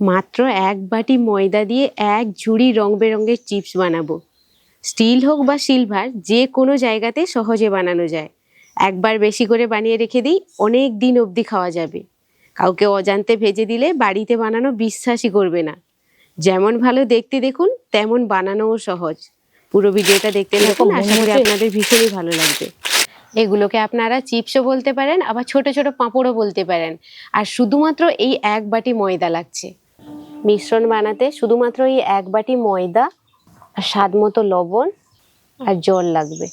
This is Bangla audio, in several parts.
মাত্র এক বাটি ময়দা দিয়ে এক ঝুড়ি রং বেরঙের চিপস বানাবো। স্টিল হোক বা সিলভার যে কোনো জায়গাতে সহজে বানানো যায়। একবার বেশি করে বানিয়ে রেখে দিই অনেক দিন অবধি খাওয়া যাবে। কাউকে অজান্তে ভেজে দিলে বাড়িতে বানানো বিশ্বাসই করবে না। যেমন ভালো দেখতে দেখুন তেমন বানানোও সহজ। পুরো ভিডিওটা দেখতে থাকুন আশা করি আপনাদের ভীষণই ভালো লাগবে। এগুলোকে আপনারা চিপসও বলতে পারেন আবার ছোট ছোট পাঁপড়ও বলতে পারেন। আর শুধুমাত্র এই এক বাটি ময়দা লাগছে। মিশ্রণ বানাতে শুধুমাত্র এই এক বাটি ময়দা, আর স্বাদ মতো লবণ, আর জল লাগবে।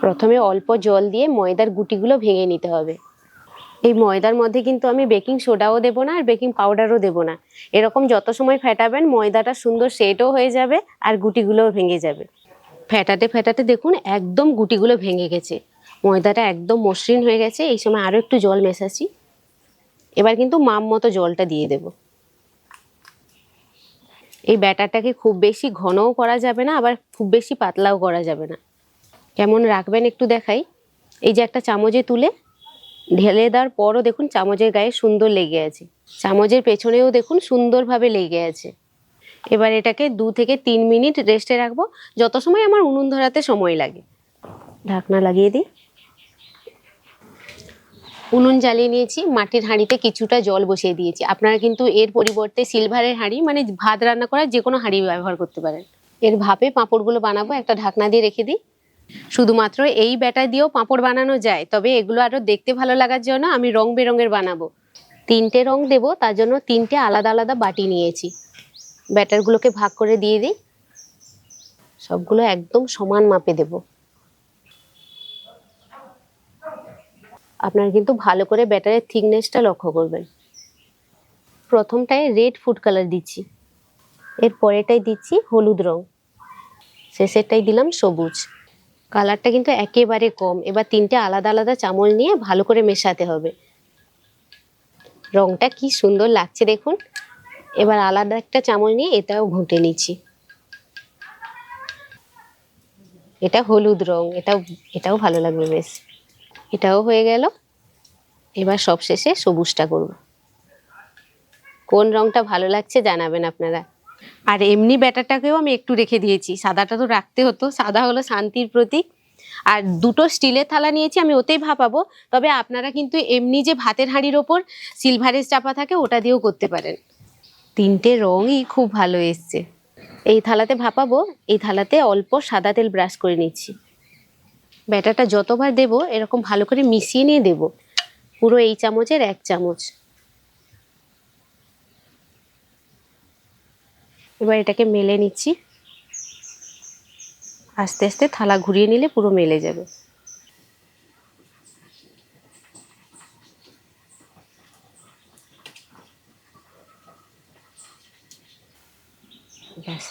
প্রথমে অল্প জল দিয়ে ময়দার গুটিগুলো ভেঙে নিতে হবে। এই ময়দার মধ্যে কিন্তু আমি বেকিং সোডাও দেবো না, আর বেকিং পাউডারও দেবো না। এরকম যত সময় ফেটাবেন, ময়দাটা সুন্দর সেটও হয়ে যাবে, আর গুটিগুলোও ভেঙে যাবে। ফেটাতে ফেটাতে দেখুন, একদম গুটিগুলো ভেঙে গেছে। ময়দাটা একদম মসৃণ হয়ে গেছে। এই সময় আরও একটু জল মেশাচ্ছি। এবার কিন্তু মাম মতো জলটা দিয়ে দেব। এই ব্যাটারটাকে খুব বেশি ঘনও করা যাবে না, আবার খুব বেশি পাতলাও করা যাবে না। কেমন রাখবেন একটু দেখাই। এই যে একটা চামচে তুলে ঢেলে দেওয়ার পরও দেখুন চামচের গায়ে সুন্দর লেগে আছে। চামচের পেছনেও দেখুন সুন্দরভাবে লেগে আছে। এবার এটাকে দু থেকে তিন মিনিট রেস্টে রাখব। যত সময় আমার উনুন ধরাতে সময় লাগে। ঢাকনা লাগিয়ে দিই। উনুন জ্বালিয়ে নিয়েছি, মাটির হাঁড়িতে কিছুটা জল বসিয়ে দিয়েছি। আপনারা কিন্তু এর পরিবর্তে সিলভারের হাঁড়ি মানে ভাত রান্না করার যে কোনো হাঁড়ি ব্যবহার করতে পারেন। এর ভাপে পাঁপড়গুলো বানাবো, একটা ঢাকনা দিয়ে রেখে দিই। শুধুমাত্র এই ব্যাটা দিয়েও পাঁপড় বানানো যায়, তবে এগুলো আরও দেখতে ভালো লাগার জন্য আমি রং বেরঙের বানাবো। তিনটে রং দেবো, তার জন্য তিনটে আলাদা আলাদা বাটি নিয়েছি। ব্যাটারগুলোকে ভাগ করে দিয়ে দিই। সবগুলো একদম সমান মাপে দেব। আপনারা কিন্তু ভালো করে ব্যাটারের থিকনেসটা লক্ষ্য করবেন। প্রথমটায় রেড ফুড কালার দিচ্ছি। এর পরেরটাই দিচ্ছি হলুদ রং। শেষেরটাই দিলাম সবুজ। কালারটা কিন্তু একেবারে কম। এবার তিনটে আলাদা আলাদা চামচ নিয়ে ভালো করে মেশাতে হবে। রংটা কি সুন্দর লাগছে দেখুন। এবার আলাদা একটা চামচ নিয়ে এটাও ঘুঁটে নিচ্ছি। এটা হলুদ রং। এটাও এটাও ভালো লাগবে বেশ। এটাও হয়ে গেল। এবার সবশেষে সবুজটা করব। কোন রংটা ভালো লাগছে জানাবেন আপনারা। আর এমনি ব্যাটারটাকেও আমি একটু রেখে দিয়েছি। সাদাটা তো রাখতে হতো। সাদা হলো শান্তির প্রতীক। আর দুটো স্টিলের থালা নিয়েছি, আমি ওতেই ভাপাবো। তবে আপনারা কিন্তু এমনি যে ভাতের হাঁড়ির ওপর সিলভারের চাপা থাকে, ওটা দিয়েও করতে পারেন। তিনটে রঙই খুব ভালো এসছে। এই থালাতে ভাপাবো। এই থালাতে অল্প সাদা তেল ব্রাশ করে নিচ্ছি। ব্যাটারটা যতবার দেব, এরকম ভালো করে মিশিয়ে নিয়ে দেব। পুরো এই চামচের এক চামচ। এবার এটাকে মেলে নিচ্ছি। আস্তে আস্তে থালা ঘুরিয়ে নিলে পুরো মেলে যাবে। ব্যাস,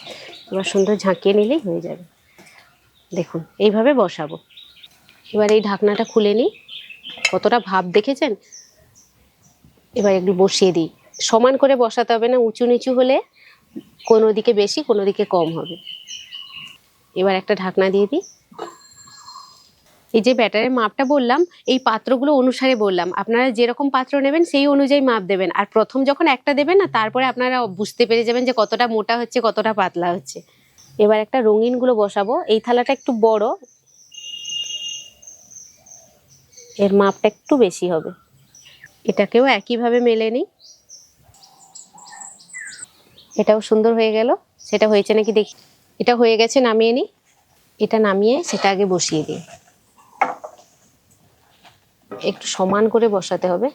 এবার সুন্দর ঝাঁকিয়ে নিলেই হয়ে যাবে। দেখুন, এইভাবে বসাবো। এবার এই ঢাকনাটা খুলে নিই। কতটা ভাব দেখেছেন? এবার একটু বসিয়ে দিই। সমান করে বসাতে হবে না, উঁচু নিচু হলে কোনো দিকে বেশি, কোনো দিকে কম হবে। এবার একটা ঢাকনা দিয়ে দিই। এই যে ব্যাটারের মাপটা বললাম, এই পাত্রগুলো অনুসারে বললাম। আপনারা যেরকম পাত্র নেবেন, সেই অনুযায়ী মাপ দেবেন। আর প্রথম যখন একটা দেবেন না, তারপরে আপনারা বুঝতে পেরে যাবেন যে কতটা মোটা হচ্ছে, কতটা পাতলা হচ্ছে। এবার একটা রঙিনগুলো বসাবো। এই থালাটা একটু বড় এর মাপটা একটু বেশি হবে। এটাকেও একইভাবে মেলে নিই। এটাও সুন্দর হয়ে গেল। সেটা হয়েছে নাকি দেখি। এটা হয়ে গেছে, নামিয়ে নিই। এটা নামিয়ে সেটা আগে বসিয়ে দিই। একটু সমান করে বসাতে হবে।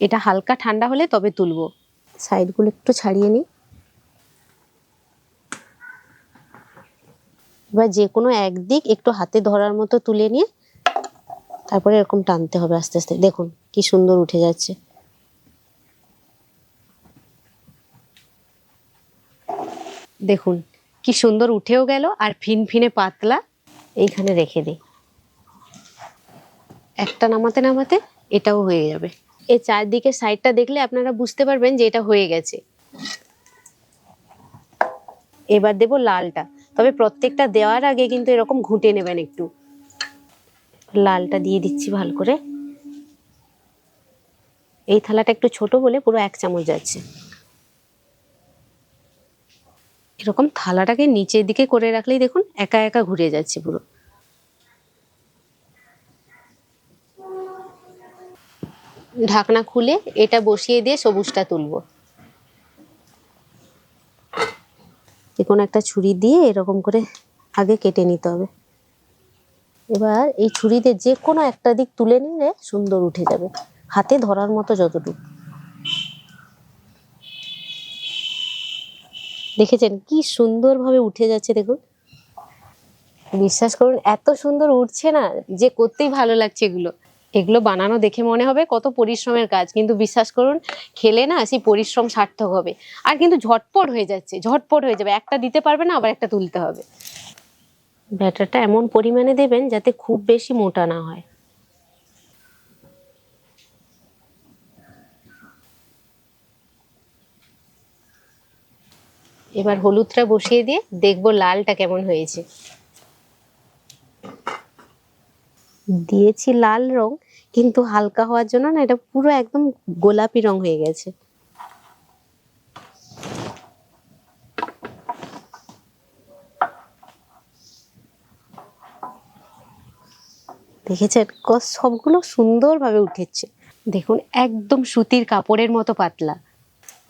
এটা হালকা ঠান্ডা হলে তবে তুলবো। সাইডগুলো একটু ছাড়িয়ে নিই। এবার যে কোনো একদিক একটু হাতে ধরার মতো তুলে নিয়ে তারপরে এরকম টানতে হবে আস্তে আস্তে। দেখুন কি সুন্দর উঠে যাচ্ছে। দেখুন কি সুন্দর উঠেও গেল আর ফিনফিনে পাতলা। এইখানে রেখে দিই। একটা নামাতে নামাতে এটাও হয়ে যাবে। এই চারদিকে সাইডটা দেখলে আপনারা বুঝতে পারবেন যে এটা হয়ে গেছে। এবার দেব লালটা। তবে প্রত্যেকটা দেওয়ার আগে কিন্তু এরকম ঘুঁটে নেবেন একটু। লালটা দিয়ে দিচ্ছি ভালো করে। এই থালাটা একটু ছোট বলে পুরো এক চামচ যাচ্ছে। এরকম থালাটাকে নিচের দিকে করে রাখলেই দেখুন একা একা ঘুরে যাচ্ছে পুরো। ঢাকনা খুলে এটা বসিয়ে দিয়ে সবুজটা তুলবো। কোনো একটা ছুরি দিয়ে এরকম করে আগে কেটে নিতে হবে। এবার এই ছুরিতে যে কোনো একটা দিক তুলে নিলে সুন্দর উঠে যাবে, হাতে ধরার মতো যতটুকু। দেখেছেন কি সুন্দরভাবে উঠে যাচ্ছে দেখুন। বিশ্বাস করুন, এত সুন্দর উঠছে না, যে করতেই ভালো লাগছে এগুলো। এগুলো বানানো দেখে মনে হবে কত পরিশ্রমের কাজ। কিন্তু বিশ্বাস করুন, খেলে না সেই পরিশ্রম সার্থক হবে। আর কিন্তু ঝটপট হয়ে যাচ্ছে, ঝটপট হয়ে যাবে। একটা দিতে পারবে না, আবার একটা তুলতে হবে। ব্যাটারটা এমন পরিমাণে দেবেন যাতে খুব বেশি মোটা না হয়। এবার হলুদটা বসিয়ে দিয়ে দেখব লালটা কেমন হয়েছে। দিয়েছি লাল রং কিন্তু হালকা হওয়ার জন্য না এটা পুরো একদম গোলাপি রং হয়ে গেছে। দেখেছেন? সবগুলো সুন্দরভাবে উঠেছে। দেখুন, একদম সুতির কাপড়ের মতো পাতলা।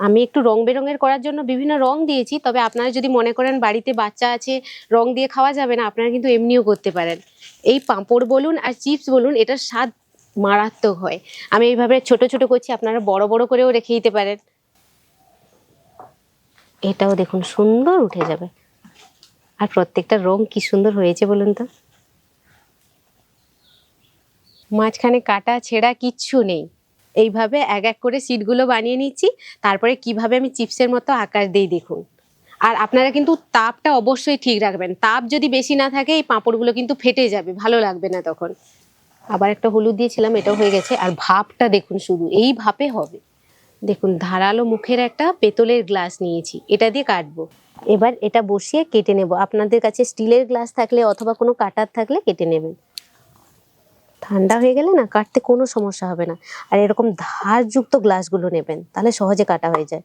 আমি একটু রং বেরঙের করার জন্য বিভিন্ন রং দিয়েছি, তবে আপনারা যদি মনে করেন বাড়িতে বাচ্চা আছে, রং দিয়ে খাওয়া যাবে না, আপনারা কিন্তু এমনিও করতে পারেন। এই পাঁপড় বলুন আর চিপস বলুন, এটার স্বাদ মারাত্মক হয়। আমি এইভাবে ছোট ছোট করছি, আপনারা বড় বড় করেও রেখে দিতে পারেন। এটাও দেখুন, সুন্দর উঠে যাবে। আর প্রত্যেকটা রং কি সুন্দর হয়েছে বলুন তো। মাঝখানে কাটা ছেঁড়া কিচ্ছু নেই। এইভাবে এক এক করে সিটগুলো বানিয়ে নিচ্ছি, তারপরে কীভাবে আমি চিপসের মতো আকার দিই দেখুন। আর আপনারা কিন্তু তাপটা অবশ্যই ঠিক রাখবেন। তাপ যদি বেশি না থাকে, এই পাঁপড়গুলো কিন্তু ফেটে যাবে, ভালো লাগবে না তখন। আবার একটা হলুদ দিয়েছিলাম, এটাও হয়ে গেছে। আর ভাপটা দেখুন শুধু, এই ভাপে হবে। দেখুন, ধারালো মুখের একটা পেতলের গ্লাস নিয়েছি, এটা দিয়ে কাটবো। এবার এটা বসিয়ে কেটে নেব। আপনাদের কাছে স্টিলের গ্লাস থাকলে অথবা কোনো কাটার থাকলে কেটে নেবেন। ঠান্ডা হয়ে গেলে না, কাটতে কোনো সমস্যা হবে না। আর এরকম ধারযুক্ত গ্লাসগুলো নেবেন, তাহলে সহজে কাটা হয়ে যায়।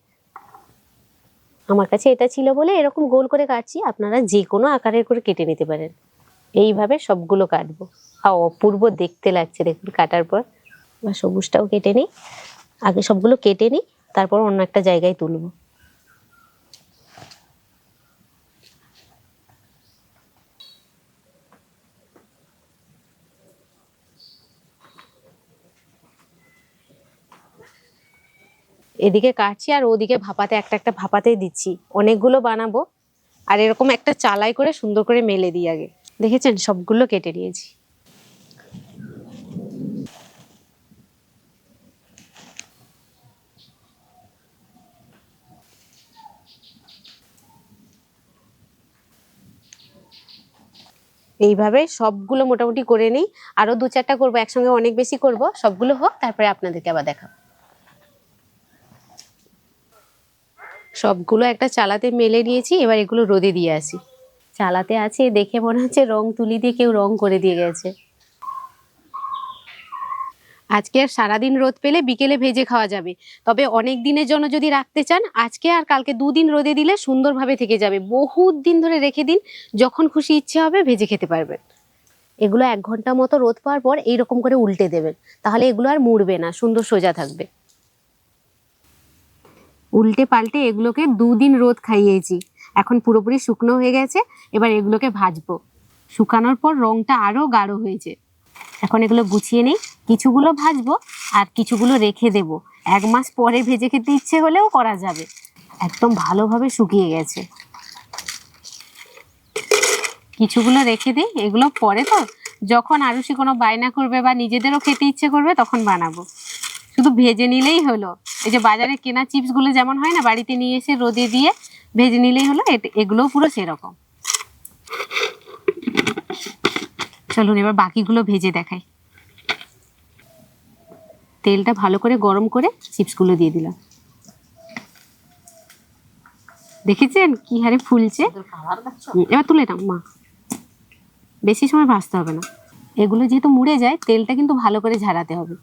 আমার কাছে এটা ছিল বলে এরকম গোল করে কাটছি, আপনারা যে কোনো আকারের করে কেটে নিতে পারেন। এইভাবে সবগুলো কাটবো। আর অপূর্ব দেখতে লাগছে, দেখুন, কাটার পর। বা সবুজটাও কেটে নিই। আগে সবগুলো কেটে নিই, তারপর অন্য একটা জায়গায় তুলবো। এদিকে কাটছি আর ওদিকে ভাপাতে, একটা একটা ভাপাতে দিচ্ছি। অনেকগুলো বানাবো। আর এরকম একটা চালাই করে সুন্দর করে মেলে দিই আগে। দেখেছেন? সবগুলো কেটে নিয়েছি। এইভাবে সবগুলো মোটামুটি করে নিই। আরও দু চারটা করব, একসঙ্গে অনেক বেশি করব। সবগুলো হোক, তারপরে আপনাদেরকে আবার দেখাবো। সবগুলো একটা চালাতে মেলে নিয়েছি, এবার এগুলো রোদে দিয়ে আসি। চালাতে আছে, দেখে মনে হচ্ছে রং তুলি দিয়ে কেউ রং করে দিয়ে গেছে। আজকে আর সারাদিন রোদ পেলে বিকেলে ভেজে খাওয়া যাবে। তবে অনেক দিনের জন্য যদি রাখতে চান, আজকে আর কালকে দুদিন রোদে দিলে সুন্দরভাবে থেকে যাবে। বহুত দিন ধরে রেখে দিন, যখন খুশি ইচ্ছে হবে ভেজে খেতে পারবেন। এগুলো এক ঘণ্টা মতো রোদ পাওয়ার পর এইরকম করে উল্টে দেবেন। তাহলে এগুলো আর মুড়বে না, সুন্দর সোজা থাকবে। উল্টে পাল্টে এগুলোকে দুদিন রোদ খাইয়েছি। এখন পুরোপুরি শুকনো হয়ে গেছে, এবার এগুলোকে ভাজবো। শুকানোর পর রংটা আরও গাঢ় হয়েছে। এখন এগুলো গুছিয়ে নিই, কিছুগুলো ভাজবো আর কিছুগুলো রেখে দেব। এক মাস পরে ভেজে খেতে ইচ্ছে হলেও করা যাবে। একদম ভালোভাবে শুকিয়ে গেছে। কিছুগুলো রেখে দিই, এগুলো পরে তো। যখন আরুষি কোনো বায়না করবে বা নিজেদেরও খেতে ইচ্ছে করবে, তখন বানাবো। শুধু ভেজে নিলেই হলো। এই যে বাজারে কেনা চিপসগুলো যেমন হয় না, বাড়িতে নিয়ে এসে রোদে দিয়ে ভেজে নিলেই হলো এগুলোও পুরো সেরকম। চলুন এবার বাকিগুলো ভেজে দেখাই। তেলটা ভালো করে গরম করে চিপসগুলো দিয়ে দিলাম। দেখেছেন কি হারে ফুলছে? এবার তুলে নাও মা। বেশি সময় ভাজতে হবে না। এগুলো যেহেতু মুড়ে যায় তেলটা কিন্তু ভালো করে ঝাড়াতে হবে।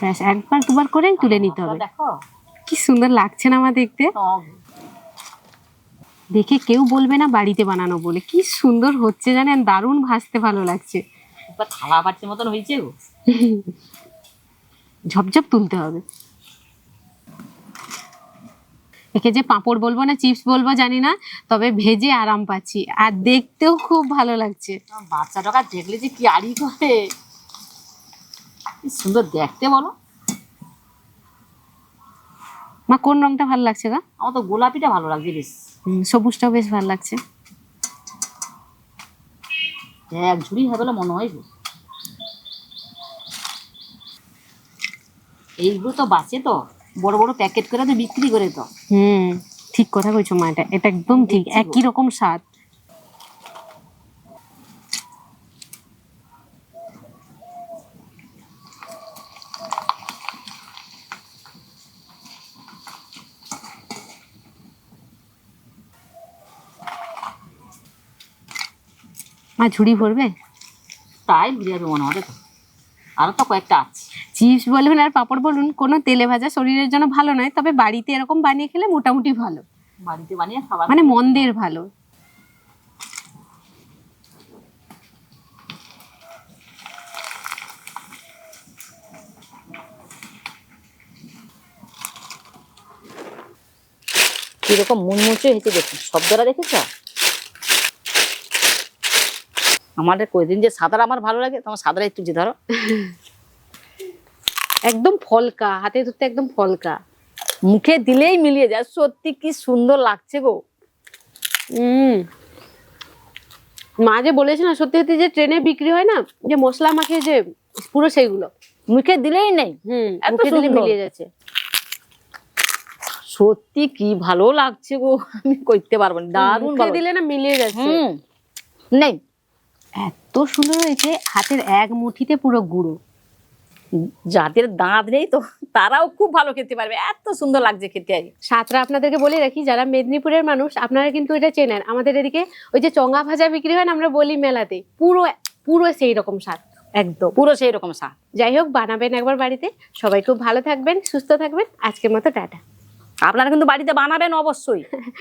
ব্যাস একবার দুবার করে তুলে নিতে হবে। দেখো। কি সুন্দর লাগছে না আমার দেখতে? দেখে কেউ বলবে না বাড়িতে বানানো বলে। কি সুন্দর হচ্ছে জানেন দারুণ ভাজতে ভালো লাগছে। থালা বাটির মতন হয়েছে ঝপঝপ তুলতে হবে। একে যে পাঁপড় বলব না চিপস বলব জানি না তবে ভেজে আরাম পাচ্ছি। আর দেখতেও খুব ভালো লাগছে। বাচ্চা টাকা দেখলে যে কি আড়ি করে। কি সুন্দর দেখতে বলো। মা কোন রংটা ভালো লাগছে গা? আমার তো গোলাপিটা ভালো লাগছে বেশ। সবুজটাও বেশ ভালো লাগছে। এক ঝুড়ি হবে মনে হয় গো। এইগুলো তো বাঁচে তো বড় বড় প্যাকেট করে তো বিক্রি করে তো। হুম ঠিক কথা কইছো মা এটা। এটা একদম ঠিক একই রকম স্বাদ। মা ঝুড়ি ভরবে? তাই ঘুরে যাবে মনে হবে তো আরও তো কয়েকটা আছে। চিপস বলুন আর পাপড় বলুন কোনো তেলে ভাজা শরীরের জন্য ভালো নয় তবে বাড়িতে এরকম বানিয়ে খেলে মোটামুটি ভালো। বাড়িতে বানিয়ে খাবার মানে মন্দের ভালো। কীরকম মুচমুচে হয়েছে দেখুন শব্দটা দেখেছ? আমাদের কয়দিন যে সাদাটা আমার ভালো লাগে তোমার সাদাটা একটু যে ধরো। একদম ফলকা হাতে ধরতে একদম ফলকা। মুখে দিলেই মিলিয়ে যায় সত্যি কি সুন্দর লাগছে গো। হুম। মা যে বলেছে না সত্যি সত্যি যে ট্রেনে বিক্রি হয় না যে মশলা মাখিয়ে যে পুরো সেইগুলো মুখে দিলেই নেই। হুম মুখে দিলে মিলিয়ে যাচ্ছে। সত্যি কি ভালো লাগছে গো আমি করতে পারব না দারুণ মুখে দিলে না মিলিয়ে যাচ্ছে। হুম নেই। এত সুন্দর হয়েছে হাতের এক মুঠিতে পুরো গুঁড়ো। যাদের দাঁত নেই তো তারাও খুব ভালো খেতে পারবে এত সুন্দর লাগছে খেতে আর সাতরা আপনাদেরকে বলে রাখি যারা মেদিনীপুরের মানুষ আপনারা কিন্তু এটা চেনেন। আমাদের এদিকে ওই যে চঙ্গা ভাজা বিক্রি হয় না আমরা বলি মেলাতে পুরো পুরো সেই রকম স্বাদ। একদম পুরো সেই রকম স্বাদ। যাই হোক বানাবেন একবার বাড়িতে। সবাই খুব ভালো থাকবেন সুস্থ থাকবেন। আজকের মতো টাটা। আপনারা কিন্তু বাড়িতে বানাবেন অবশ্যই।